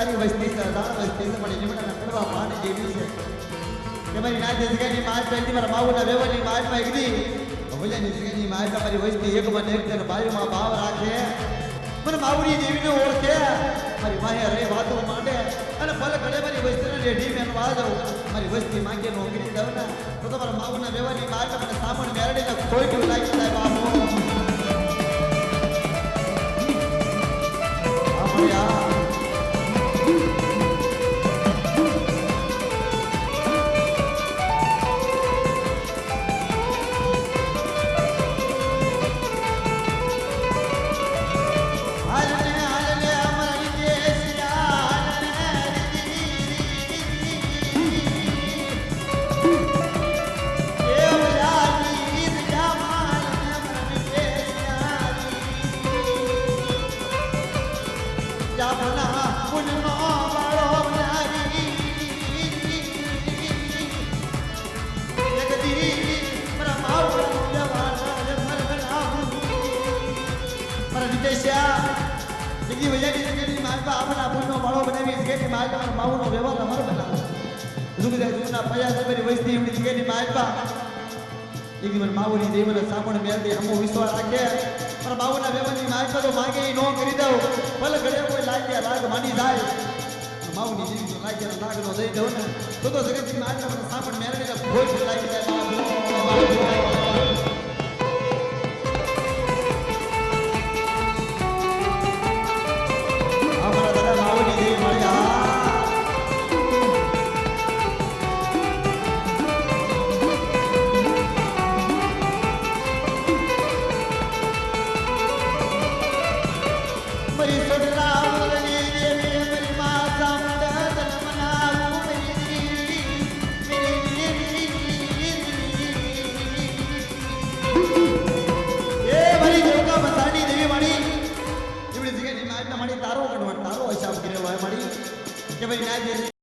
મારી સારી વસ્તી દાણ વસ્તી છે મારી લીમડાના કડવા પાન જેવી છે. કે મારી નાથ જગ્યાની માત પહેલી મારા માવુના વેવાની માતમાં એકદી ભોજાની જગ્યાની મારી વસ્તી એક મને એક તને બાયુમાં ભાવ રાખે. મને માવડી દેવીને ઓળખે. મારી માહે રે વાતો માંડે. અને ભલે ઘડે મારી વસ્તીને રેઢી મેં વાદો મારી વસ્તી માંગે નોકરી દઉં ને, તો તમારા માવુના વેવાની માત મને સામાન મેરડીને ખોટું લાગી જાય બાપુ આ જામના પુનનો બાળો નારી જગદી પ્રભાવ મારા વિદેશિયા જગી વજાની જગની માલપા આપણા ફૂલનો માળો બનાવી જગની માલપા માવુનો વ્યવહાર અમારો બનાવો. જુગદા જુગના પયા સબરી વસ્તી એમની જગની માલપા એક દિવસ માવુની દેવને સાપણ મેળવી હમો વિશ્વાસ રાખે. પણ માવુના વ્યવહારની માલપા તો માંગે ન નો કરી દઉં. ભલે ઘરે કોઈ લાગ્યા લાગ માની જાય. માવુની દેવી લાગ્યા લાગ નો દઈ દઉં ને તો તો જગતની માલપા મને સાપણ મેળવીને ભોજ લાગી જાય Давай, надо.